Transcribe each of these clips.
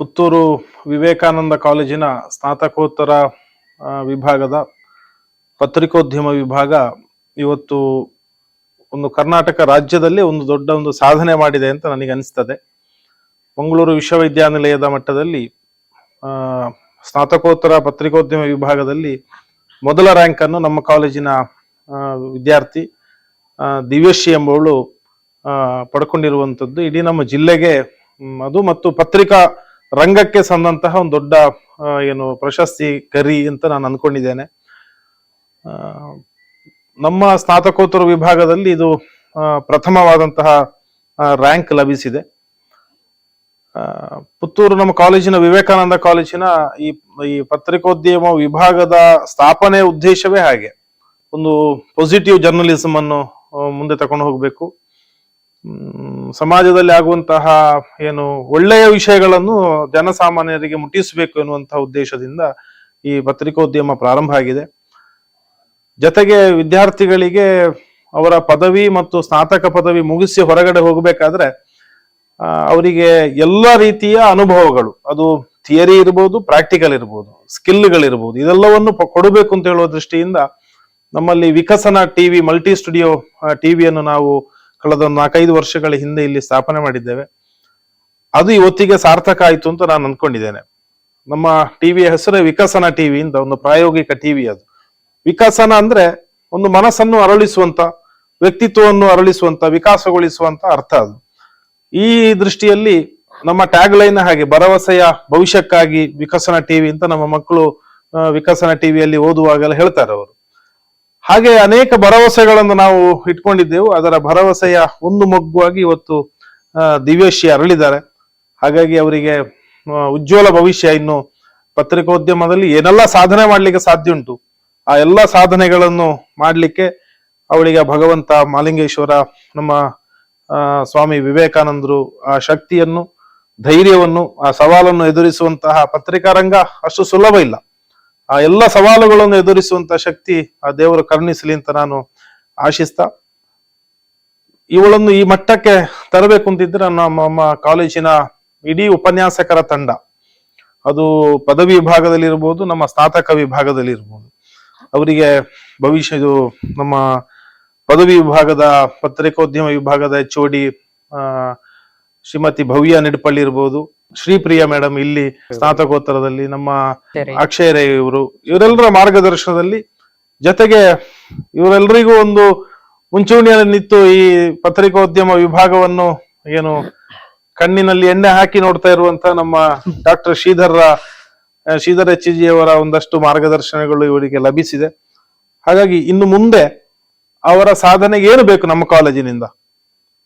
ಪುತ್ತೂರು ವಿವೇಕಾನಂದ ಕಾಲೇಜಿನ ಸ್ನಾತಕೋತ್ತರ ವಿಭಾಗದ ಪತ್ರಿಕೋದ್ಯಮ ವಿಭಾಗ ಇವತ್ತು ಒಂದು ಕರ್ನಾಟಕ ರಾಜ್ಯದಲ್ಲಿ ಒಂದು ದೊಡ್ಡ ಒಂದು ಸಾಧನೆ ಮಾಡಿದೆ ಅಂತ ನನಗೆ ಅನಿಸ್ತದೆ. ಮಂಗಳೂರು ವಿಶ್ವವಿದ್ಯಾನಿಲಯದ ಮಟ್ಟದಲ್ಲಿ ಸ್ನಾತಕೋತ್ತರ ಪತ್ರಿಕೋದ್ಯಮ ವಿಭಾಗದಲ್ಲಿ ಮೊದಲ ರ್ಯಾಂಕ್ ಅನ್ನು ನಮ್ಮ ಕಾಲೇಜಿನ ವಿದ್ಯಾರ್ಥಿ ದಿವ್ಯಶ್ರೀ ಎಂಬವಳು ಪಡ್ಕೊಂಡಿರುವಂಥದ್ದು. ಇಡೀ ನಮ್ಮ ಜಿಲ್ಲೆಗೆ ಅದು ಮತ್ತು ಪತ್ರಿಕಾ ರಂಗಕ್ಕೆ ಸಂದಂತಹ ಒಂದು ದೊಡ್ಡ ಏನು ಪ್ರಶಸ್ತಿ ಕರಿ ಅಂತ ನಾನು ಅನ್ಕೊಂಡಿದ್ದೇನೆ. ನಮ್ಮ ಸ್ನಾತಕೋತ್ತರ ವಿಭಾಗದಲ್ಲಿ ಇದು ಪ್ರಥಮವಾದಂತಹ ರ್ಯಾಂಕ್ ಲಭಿಸಿದೆ. ಪುತ್ತೂರು ನಮ್ಮ ಕಾಲೇಜಿನ ವಿವೇಕಾನಂದ ಕಾಲೇಜಿನ ಈ ಈ ಪತ್ರಿಕೋದ್ಯಮ ವಿಭಾಗದ ಸ್ಥಾಪನೆ ಉದ್ದೇಶವೇ ಹಾಗೆ. ಒಂದು ಪಾಸಿಟಿವ್ ಜರ್ನಲಿಸಮ್ ಅನ್ನು ಮುಂದೆ ತಕೊಂಡು ಹೋಗಬೇಕು. ಸಮಾಜದಲ್ಲಿ ಆಗುವಂತಹ ಏನು ಒಳ್ಳೆಯ ವಿಷಯಗಳನ್ನು ಜನಸಾಮಾನ್ಯರಿಗೆ ಮುಟ್ಟಿಸಬೇಕು ಎನ್ನುವಂತಹ ಉದ್ದೇಶದಿಂದ ಈ ಪತ್ರಿಕೋದ್ಯಮ ಪ್ರಾರಂಭ ಆಗಿದೆ. ಜೊತೆಗೆ ವಿದ್ಯಾರ್ಥಿಗಳಿಗೆ ಅವರ ಪದವಿ ಮತ್ತು ಸ್ನಾತಕ ಪದವಿ ಮುಗಿಸಿ ಹೊರಗಡೆ ಹೋಗಬೇಕಾದ್ರೆ ಅವರಿಗೆ ಎಲ್ಲ ರೀತಿಯ ಅನುಭವಗಳು, ಅದು ಥಿಯರಿ ಇರ್ಬೋದು, ಪ್ರಾಕ್ಟಿಕಲ್ ಇರ್ಬೋದು, ಸ್ಕಿಲ್ಗಳಿರ್ಬೋದು, ಇದೆಲ್ಲವನ್ನು ಕೊಡಬೇಕು ಅಂತ ಹೇಳುವ ದೃಷ್ಟಿಯಿಂದ ನಮ್ಮಲ್ಲಿ ವಿಕಸನ ಟಿವಿ, ಮಲ್ಟಿ ಸ್ಟುಡಿಯೋ ಟಿವಿಯನ್ನು ನಾವು ಕಳೆದ ಒಂದು ನಾಲ್ಕೈದು ವರ್ಷಗಳ ಹಿಂದೆ ಇಲ್ಲಿ ಸ್ಥಾಪನೆ ಮಾಡಿದ್ದೇವೆ. ಅದು ಇವತ್ತಿಗೆ ಸಾರ್ಥಕ ಆಯ್ತು ಅಂತ ನಾನು ಅನ್ಕೊಂಡಿದ್ದೇನೆ. ನಮ್ಮ ಟಿವಿಯ ಹೆಸರೇ ವಿಕಸನ ಟಿವಿ ಅಂತ ಒಂದು ಪ್ರಾಯೋಗಿಕ ಟಿವಿ ಅದು. ವಿಕಸನ ಅಂದ್ರೆ ಒಂದು ಮನಸ್ಸನ್ನು ಅರಳಿಸುವಂತ, ವ್ಯಕ್ತಿತ್ವವನ್ನು ಅರಳಿಸುವಂತ, ವಿಕಾಸಗೊಳಿಸುವಂತ ಅರ್ಥ ಅದು. ಈ ದೃಷ್ಟಿಯಲ್ಲಿ ನಮ್ಮ ಟ್ಯಾಗ್ ಲೈನ್ ಹಾಗೆ ಭರವಸೆಯ ಭವಿಷ್ಯಕ್ಕಾಗಿ ವಿಕಸನ ಟಿವಿ ಅಂತ ನಮ್ಮ ಮಕ್ಕಳು ವಿಕಸನ ಟಿವಿಯಲ್ಲಿ ಓದುವಾಗೆಲ್ಲ ಹೇಳ್ತಾರೆ ಅವರು. ಹಾಗೆ ಅನೇಕ ಭರವಸೆಗಳನ್ನು ನಾವು ಇಟ್ಕೊಂಡಿದ್ದೆವು. ಅದರ ಭರವಸೆಯ ಒಂದು ಮಗ್ಗುವಾಗಿ ಇವತ್ತು ದಿವ್ಯಶ್ರೀ ಅರಳಿದ್ದಾರೆ. ಹಾಗಾಗಿ ಅವರಿಗೆ ಉಜ್ವಲ ಭವಿಷ್ಯ ಇನ್ನು ಪತ್ರಿಕೋದ್ಯಮದಲ್ಲಿ ಏನೆಲ್ಲ ಸಾಧನೆ ಮಾಡಲಿಕ್ಕೆ ಸಾಧ್ಯ ಉಂಟು, ಆ ಎಲ್ಲ ಸಾಧನೆಗಳನ್ನು ಮಾಡಲಿಕ್ಕೆ ಅವಳಿಗೆ ಭಗವಂತ ಮಾಲಿಂಗೇಶ್ವರ, ನಮ್ಮ ಸ್ವಾಮಿ ವಿವೇಕಾನಂದರು ಆ ಶಕ್ತಿಯನ್ನು, ಧೈರ್ಯವನ್ನು, ಆ ಸವಾಲನ್ನು ಎದುರಿಸುವಂತಹ ಪತ್ರಿಕಾ ರಂಗ ಅಷ್ಟು ಸುಲಭ ಇಲ್ಲ. ಆ ಎಲ್ಲ ಸವಾಲುಗಳನ್ನು ಎದುರಿಸುವಂತ ಶಕ್ತಿ ಆ ದೇವರು ಕರುಣಿಸಲಿ ಅಂತ ನಾನು ಆಶಿಸ್ತಾ, ಇವಳನ್ನು ಈ ಮಟ್ಟಕ್ಕೆ ತರಬೇಕು ಅಂತಿದ್ರೆ ನಮ್ಮ ಕಾಲೇಜಿನ ಇಡೀ ಉಪನ್ಯಾಸಕರ ತಂಡ. ಅದು ಪದವಿ ವಿಭಾಗದಲ್ಲಿ ಇರ್ಬೋದು ನಮ್ಮ ಸ್ನಾತಕ ವಿಭಾಗದಲ್ಲಿ ಇರ್ಬೋದು ಅವರಿಗೆ ಭವಿಷ್ಯ ಇದು ನಮ್ಮ ಪದವಿ ವಿಭಾಗದ, ಪತ್ರಿಕೋದ್ಯಮ ವಿಭಾಗದ ಎಚ್ ಡಿ ಶ್ರೀಮತಿ ಭವ್ಯ ನಿಡ್ಪಳ್ಳಿ ಇರ್ಬೋದು. ಶ್ರೀಪ್ರಿಯ ಮೇಡಮ್ ಇಲ್ಲಿ ಸ್ನಾತಕೋತ್ತರದಲ್ಲಿ ನಮ್ಮ ಅಕ್ಷಯ ರೈ ಇವರು. ಇವರೆಲ್ಲರ ಮಾರ್ಗದರ್ಶನದಲ್ಲಿ ಜೊತೆಗೆ ಇವರೆಲ್ಲರಿಗೂ ಒಂದು ಮುಂಚೂಣಿಯಲ್ಲಿ ನಿಂತು ಈ ಪತ್ರಿಕೋದ್ಯಮ ವಿಭಾಗವನ್ನು ಏನು ಕಣ್ಣಿನಲ್ಲಿ ಎಣ್ಣೆ ಹಾಕಿ ನೋಡ್ತಾ ಇರುವಂತ ನಮ್ಮ doctor Shridhara Shridhar H G ಅವರ ಒಂದಷ್ಟು ಮಾರ್ಗದರ್ಶನಗಳು ಇವರಿಗೆ ಲಭಿಸಿದೆ. ಹಾಗಾಗಿ ಇನ್ನು ಮುಂದೆ ಅವರ ಸಾಧನೆಗೆ ಏನು ಬೇಕು ನಮ್ಮ ಕಾಲೇಜಿನಿಂದ?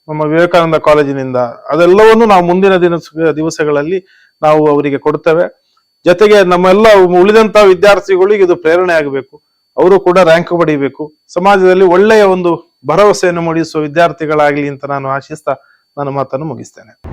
ನಮ್ಮ ವಿವೇಕಾನಂದ ಕಾಲೇಜಿನಿಂದ. ಅದೆಲ್ಲವನ್ನು ನಾವು ಮುಂದಿನ ದಿನ ದಿವಸಗಳಲ್ಲಿ ನಾವು ಅವರಿಗೆ ಕೊಡ್ತೇವೆ. ಜೊತೆಗೆ ನಮ್ಮೆಲ್ಲ ಉಳಿದಂತ ವಿದ್ಯಾರ್ಥಿಗಳಿಗೆ ಇದು ಪ್ರೇರಣೆ ಆಗಬೇಕು. ಅವರು ಕೂಡ ರ್ಯಾಂಕ್ ಪಡಿಬೇಕು. ಸಮಾಜದಲ್ಲಿ ಒಳ್ಳೆಯ ಒಂದು ಭರವಸೆಯನ್ನು ಮೂಡಿಸುವ ವಿದ್ಯಾರ್ಥಿಗಳಾಗಲಿ ಅಂತ ನಾನು ಆಶಿಸ್ತಾ ನನ್ನ ಮಾತನ್ನು ಮುಗಿಸ್ತೇನೆ.